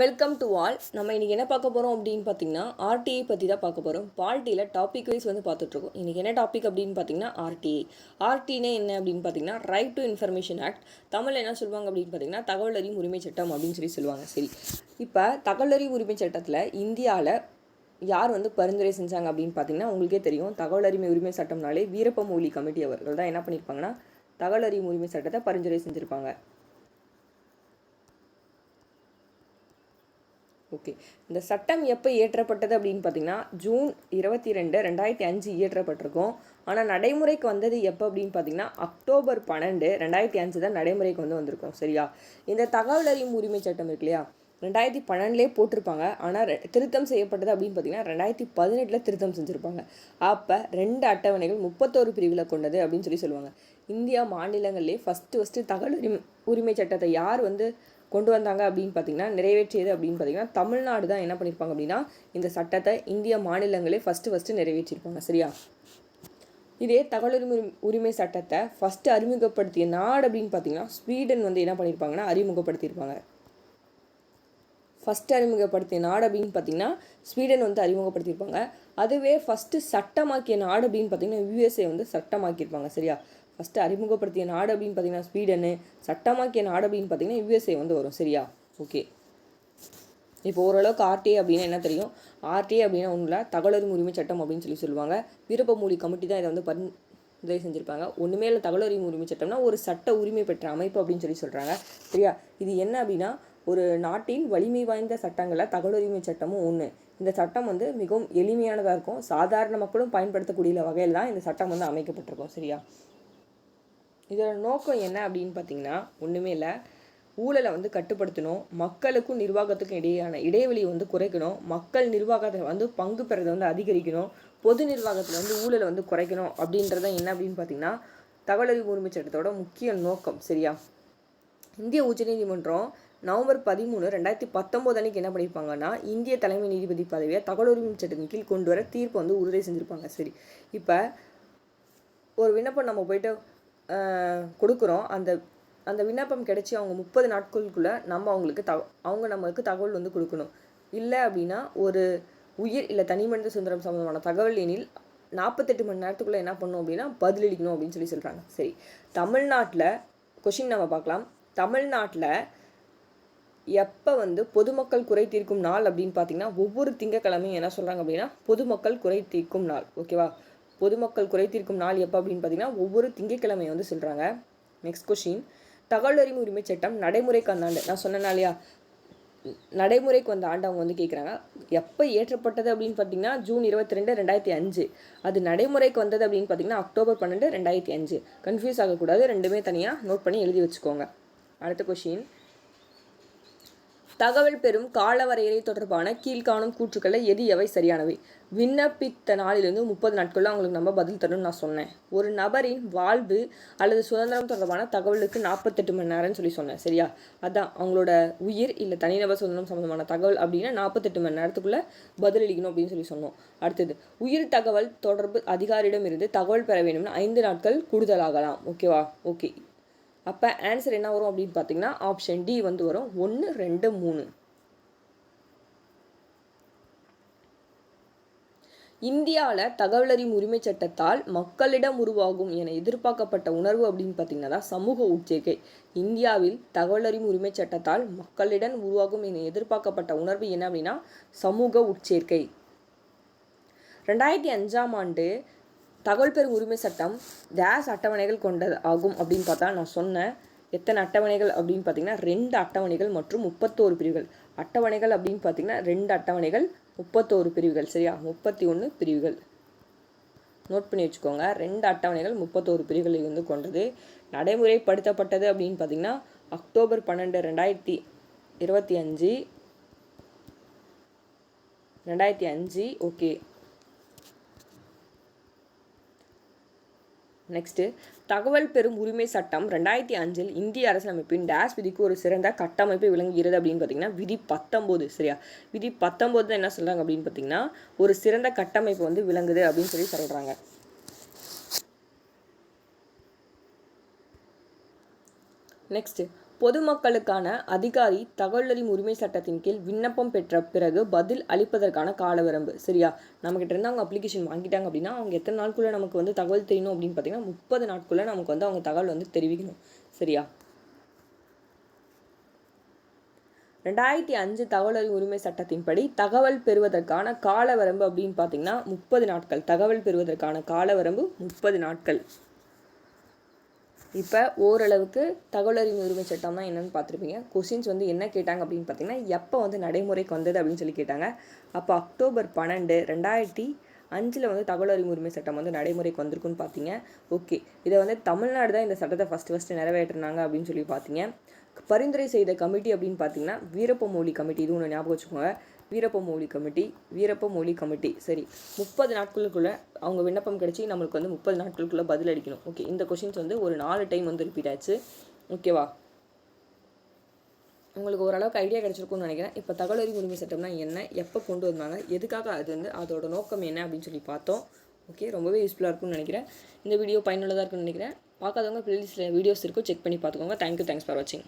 Welcome to all நம்ம இன்றைக்கி என்ன பார்க்க போகிறோம் அப்படின்னு பார்த்தீங்கன்னா ஆர்டிஐ பற்றி தான் பார்க்க போகிறோம் பால்ட்டியில் டாபிக் வைஸ் வந்து பார்த்துட்ருக்கோம் இன்றைக்கி என்ன டாபிக் அப்படின்னு பார்த்தீங்கன்னா ஆர்டிஐ ஆர்டினே என்ன அப்படின்னு பார்த்தீங்கன்னா ரைட் டு இன்ஃபர்மேஷன் ஆக்ட் தமிழில் என்ன சொல்லுவாங்க அப்படின்னு பார்த்தீங்கன்னா தகவல் அறியும் உரிமை சட்டம் அப்படின்னு சொல்லி சொல்லுவாங்க. சரி. இப்போ தகவல் அறியும் உரிமை சட்டத்தில் இந்தியாவில் யார் வந்து பரிந்துரை செஞ்சாங்க அப்படின்னு பார்த்தீங்கன்னா உங்களுக்கே தெரியும். தகவல் அறிமை உரிமை சட்டம்னாலே வீரப்பமொழி கமிட்டி அவர்கள் தான் என்ன பண்ணியிருப்பாங்கன்னா தகவல் அறியும் உரிமை சட்டத்தை பரிந்துரை செஞ்சுருப்பாங்க. ஓகே இந்த சட்டம் எப்போ இயற்றப்பட்டது அப்படின்னு பார்த்தீங்கன்னா ஜூன் இருபத்தி ரெண்டு ரெண்டாயிரத்தி அஞ்சு இயற்றப்பட்டிருக்கும். ஆனால் நடைமுறைக்கு வந்தது எப்போ அப்படின்னு பார்த்தீங்கன்னா அக்டோபர் பன்னெண்டு ரெண்டாயிரத்தி அஞ்சு தான் நடைமுறைக்கு வந்து வந்திருக்கும். சரியா? இந்த தகவல் அறியும் உரிமை சட்டம் இருக்கு இல்லையா? ரெண்டாயிரத்தி பன்னெண்டுலேயே போட்டிருப்பாங்க. ஆனால் திருத்தம் செய்யப்பட்டது அப்படின்னு பார்த்தீங்கன்னா ரெண்டாயிரத்தி பதினெட்டில் திருத்தம் செஞ்சுருப்பாங்க. அப்போ ரெண்டு அட்டவணைகள் முப்பத்தோரு பிரிவில் கொண்டது அப்படின்னு சொல்லி சொல்லுவாங்க. இந்தியா மாநிலங்கள்லேயே ஃபஸ்ட்டு ஃபஸ்ட்டு தகவல் உரிமை உரிமை சட்டத்தை யார் வந்து கொண்டு வந்தாங்க அப்படின்னு பார்த்தீங்கன்னா நிறைவேற்றியது அப்படின்னு பார்த்தீங்கன்னா தமிழ்நாடு தான் என்ன பண்ணியிருப்பாங்க அப்படின்னா இந்த சட்டத்தை இந்திய மாநிலங்களே ஃபஸ்ட்டு ஃபஸ்ட்டு நிறைவேற்றியிருப்பாங்க சரியா? இதே தகவல் உரிமை உரிமை சட்டத்தை ஃபஸ்ட்டு அறிமுகப்படுத்திய நாடு அப்படின்னு பார்த்தீங்கன்னா ஸ்வீடன் வந்து என்ன பண்ணியிருப்பாங்கன்னா அறிமுகப்படுத்தியிருப்பாங்க. ஃபஸ்ட்டு அறிமுகப்படுத்திய நாடு அப்படின்னு பார்த்தீங்கன்னா ஸ்வீடன் வந்து அறிமுகப்படுத்தியிருப்பாங்க. அதுவே ஃபஸ்ட்டு சட்டமாக்கிய நாடு அப்படின்னு பார்த்தீங்கன்னா யூஎஸ்ஏ வந்து சட்டமாக்கியிருப்பாங்க சரியா? ஃபஸ்ட்டு அறிமுகப்படுத்திய நாடு அப்படின்னு பார்த்தீங்கன்னா ஸ்வீடனு சட்டமாக்கிய நாடு அப்படின்னு பார்த்தீங்கன்னா யூஎஸ்ஏ வந்து வரும். சரியா? ஓகே இப்போ ஓரளவுக்கு ஆர்டிஏ அப்படின்னா என்ன தெரியும்? ஆர்டிஏ அப்படின்னா ஒன்றும் இல்லை தகவல் உரிமை சட்டம் அப்படின்னு சொல்லி சொல்லுவாங்க. விருப்பமூலி கமிட்டி தான் இதை வந்து பரிந்துரை செஞ்சுருப்பாங்க. ஒன்றுமே இல்லை தகவல் உரிமை சட்டம்னா ஒரு சட்ட உரிமை பெற்ற அமைப்பு அப்படின்னு சொல்லி சொல்கிறாங்க சரியா? இது என்ன அப்படின்னா ஒரு நாட்டின் வலிமை வாய்ந்த சட்டங்களில் தகவலுரிமை சட்டமும் ஒன்று இந்த சட்டம் வந்து மிகவும் எளிமையானதாக இருக்கும். சாதாரண மக்களும் பயன்படுத்தக்கூடிய வகையில் தான் இந்த சட்டம் வந்து அமைக்கப்பட்டிருக்கும். சரியா? இதோட நோக்கம் என்ன அப்படின்னு பார்த்தீங்கன்னா ஒன்றுமே இல்லை. ஊழலை வந்து கட்டுப்படுத்தணும். மக்களுக்கும் நிர்வாகத்துக்கும் இடையேயான இடைவெளியை வந்து குறைக்கணும். மக்கள் நிர்வாகத்தில் வந்து பங்கு பெறதை வந்து அதிகரிக்கணும். பொது நிர்வாகத்தில் வந்து ஊழலை வந்து குறைக்கணும். அப்படின்றத என்ன அப்படின்னு பார்த்தீங்கன்னா தகவலறிவு உரிமை சட்டத்தோட முக்கிய நோக்கம். சரியா? இந்திய உச்சநீதிமன்றம் நவம்பர் பதிமூணு ரெண்டாயிரத்தி பத்தொம்போது அன்னைக்கு என்ன பண்ணியிருப்பாங்கன்னா இந்திய தலைமை நீதிபதி பதவியை தகவல் உரிமை சட்டத்தின் கீழ் கொண்டு வர தீர்ப்பு வந்து உறுதி செஞ்சுருப்பாங்க. சரி. இப்போ ஒரு விண்ணப்பம் நம்ம போயிட்டு கொடுக்குறோம். அந்த அந்த விண்ணப்பம் கிடைச்சி அவங்க முப்பது நாட்களுக்குள்ளே நம்ம அவங்களுக்கு தக அவங்க நம்மளுக்கு தகவல் வந்து கொடுக்கணும். இல்லை அப்படின்னா ஒரு உயிர் இல்லை தனி மனித சுதந்திரம் சம்மந்தமான தகவல் எனில் நாற்பத்தெட்டு மணி நேரத்துக்குள்ளே என்ன பண்ணணும் அப்படின்னா பதிலளிக்கணும் அப்படின்னு சொல்லி சொல்கிறாங்க சரி. தமிழ்நாட்டில் கொஷின் நம்ம பார்க்கலாம். தமிழ்நாட்டில் எப்போ வந்து பொதுமக்கள் குறை தீர்க்கும் நாள் அப்படின்னு பார்த்தீங்கன்னா ஒவ்வொரு திங்கக்கிழமையும் என்ன சொல்கிறாங்க அப்படின்னா பொதுமக்கள் குறை தீர்க்கும் நாள். ஓகேவா? பொதுமக்கள் குறை தீர்க்கும் நாள் எப்போ அப்படின்னு பார்த்தீங்கன்னா ஒவ்வொரு திங்கக்கிழமை வந்து சொல்கிறாங்க நெக்ஸ்ட் கொஷின் தகவல் அறிவு உரிமை சட்டம் நடைமுறைக்கு அந்த ஆண்டு நான் சொன்னேன் இல்லையா? நடைமுறைக்கு வந்த ஆண்டு அவங்க வந்து கேட்குறாங்க எப்போ ஏற்றப்பட்டது அப்படின்னு பார்த்தீங்கன்னா ஜூன் இருபத்தி ரெண்டு ரெண்டாயிரத்தி அஞ்சு. அது நடைமுறைக்கு வந்தது அப்படின்னு பார்த்தீங்கன்னா அக்டோபர் பன்னெண்டு ரெண்டாயிரத்தி அஞ்சு. கன்ஃபியூஸ் ஆகக்கூடாது ரெண்டுமே தனியாக நோட் பண்ணி எழுதி வச்சுக்கோங்க. அடுத்த கொஷின் தகவல் பெறும் காலவரையறை தொடர்பான கீழ்காணும் கூற்றுக்களை எது எவை சரியானவை. விண்ணப்பித்த நாளிலிருந்து முப்பது நாட்களில் அவங்களுக்கு நம்ம பதில் தரணும்னு நான் சொன்னேன். ஒரு நபரின் வாழ்வு அல்லது சுதந்திரம் தொடர்பான தகவலுக்கு நாற்பத்தெட்டு மணி நேரம்னு சொல்லி சொன்னேன் சரியா? அதான் அவங்களோட உயிர் இல்லை தனிநபர் சுதந்திரம் சம்மந்தமான தகவல் அப்படின்னா நாற்பத்தெட்டு மணி நேரத்துக்குள்ளே பதிலளிக்கணும் அப்படின்னு சொல்லி சொன்னோம். அடுத்தது உயிர் தகவல் தொடர்பு அதிகாரியிடம் இருந்து தகவல் பெற வேணும்னா ஐந்து நாட்கள் கூடுதலாகலாம். ஓகேவா? ஓகே. அப்போ ஆன்சர் என்ன வரும் அப்படின்னு பார்த்தீங்கன்னா ஆப்ஷன் டி வந்து வரும். ஒன்று ரெண்டு மூணு. இந்தியாவில் தகவலறியும் உரிமை சட்டத்தால் மக்களிடம் உருவாகும் என எதிர்பார்க்கப்பட்ட உணர்வு அப்படின்னு பார்த்தீங்கன்னா தான் சமூக உட்சேர்க்கை இந்தியாவில் தகவலறியும் உரிமை சட்டத்தால் மக்களிடம் உருவாகும் என எதிர்பார்க்கப்பட்ட உணர்வு என்ன அப்படின்னா சமூக உட்சேர்க்கை ரெண்டாயிரத்தி அஞ்சாம் ஆண்டு தகவல் பெறும் உரிமை சட்டம் டேஸ் அட்டவணைகள் கொண்டது ஆகும் அப்படின்னு பார்த்தா நான் சொன்னேன். எத்தனை அட்டவணைகள் அப்படின்னு பார்த்தீங்கன்னா ரெண்டு அட்டவணைகள் மற்றும் முப்பத்தோரு பிரிவுகள். அட்டவணைகள் அப்படின்னு பார்த்தீங்கன்னா ரெண்டு அட்டவணைகள் முப்பத்தோரு பிரிவுகள். சரியா? முப்பத்தி ஒன்று பிரிவுகள். நோட் பண்ணி வச்சுக்கோங்க. ரெண்டு அட்டவணைகள் முப்பத்தோரு பிரிவுகளை வந்து கொண்டது. நடைமுறைப்படுத்தப்பட்டது அப்படின்னு பார்த்தீங்கன்னா அக்டோபர் பன்னெண்டு ரெண்டாயிரத்தி இருபத்தி அஞ்சு ரெண்டாயிரத்தி அஞ்சு ஓகே நெக்ஸ்ட்டு தகவல் பெறும் உரிமை சட்டம் ரெண்டாயிரத்தி அஞ்சில் இந்திய அரசியலமைப்பின் டேஷ் விதிக்கு ஒரு சிறந்த கட்டமைப்பு விளங்குகிறது அப்படின்னு பார்த்தீங்கன்னா விதி பத்தொம்போது சரியா? விதி பத்தொம்போது என்ன சொல்கிறாங்க அப்படின்னு பார்த்தீங்கன்னா ஒரு சிறந்த கட்டமைப்பு வந்து விளங்குது அப்படின்னு சொல்லி சொல்கிறாங்க நெக்ஸ்ட்டு பொதுமக்களுக்கான அதிகாரி தகவலறியும் உரிமை சட்டத்தின் கீழ் விண்ணப்பம் பெற்ற பிறகு பதில் அளிப்பதற்கான காலவரம்பு. சரியா? நம்மகிட்ட இருந்து அவங்க அப்ளிகேஷன் வாங்கிட்டாங்க அப்படின்னா அவங்க எத்தனை நாட்குள்ளே நமக்கு வந்து தகவல் தெரியணும் அப்படின்னு பார்த்தீங்கன்னா முப்பது நாட்குள்ளே நமக்கு வந்து அவங்க தகவல் வந்து தெரிவிக்கணும். சரியா? ரெண்டாயிரத்தி அஞ்சு தகவல் அறிவு உரிமை சட்டத்தின்படி தகவல் பெறுவதற்கான காலவரம்பு அப்படின்னு பார்த்தீங்கன்னா முப்பது நாட்கள். தகவல் பெறுவதற்கான காலவரம்பு முப்பது நாட்கள். இப்போ ஓரளவுக்கு தகவல் அறிவு உரிமை சட்டம் தான் என்னென்னு பார்த்துருப்பீங்க. கொஷின்ஸ் வந்து என்ன கேட்டாங்க அப்படின்னு பார்த்தீங்கன்னா எப்போ வந்து நடைமுறைக்கு வந்தது அப்படின்னு சொல்லி கேட்டாங்க. அப்போ அக்டோபர் பன்னெண்டு ரெண்டாயிரத்தி அஞ்சில் வந்து தகவல் அறிவு உரிமை சட்டம் வந்து நடைமுறைக்கு வந்திருக்குன்னு பார்த்தீங்க ஓகே. இதை வந்து தமிழ்நாடு தான் இந்த சட்டத்தை ஃபஸ்ட்டு ஃபஸ்ட்டு நிறைவேற்றினாங்க அப்படின்னு சொல்லி பார்த்தீங்க பரிந்துரை செய்த கமிட்டி அப்படின்னு பார்த்தீங்கன்னா வீரப்ப மொழி கமிட்டி இது ஒன்று ஞாபகம் வச்சுக்கோங்க. வீரப்ப மொழி கமிட்டி வீரப்ப மொழி கமிட்டி. சரி முப்பது நாட்களுக்குள்ளே அவங்க விண்ணப்பம் கிடச்சி நம்மளுக்கு வந்து முப்பது நாட்களுக்குள்ளே பதில் அளிக்கணும் ஓகே இந்த கொஷின்ஸ் வந்து ஒரு நாலு டைம் வந்து ரிப்பீட் ஆச்சு. ஓகேவா உங்களுக்கு ஓரளவுக்கு ஐடியா கிடச்சிருக்கும்னு நினைக்கிறேன். இப்போ தகவல் உரிமை சட்டம்னா என்ன? எப்போ கொண்டு வந்தாங்க? எதுக்காக அது வந்து அதோட நோக்கம் என்ன அப்படின்னு சொல்லி பார்த்தோம். ஓகே ரொம்பவே யூஸ்ஃபுல்லாக இருக்கும்னு நினைக்கிறேன். இந்த வீடியோ பயனுள்ளதாக இருக்கும்னு நினைக்கிறேன். பார்க்காதவங்க ப்ளேலிஸ்ட்டில் வீடியோஸ் இருக்கும் செக் பண்ணி பார்த்துக்கோங்க. தேங்க்யூ தேங்க்ஸ் ஃபார் வாட்சிங்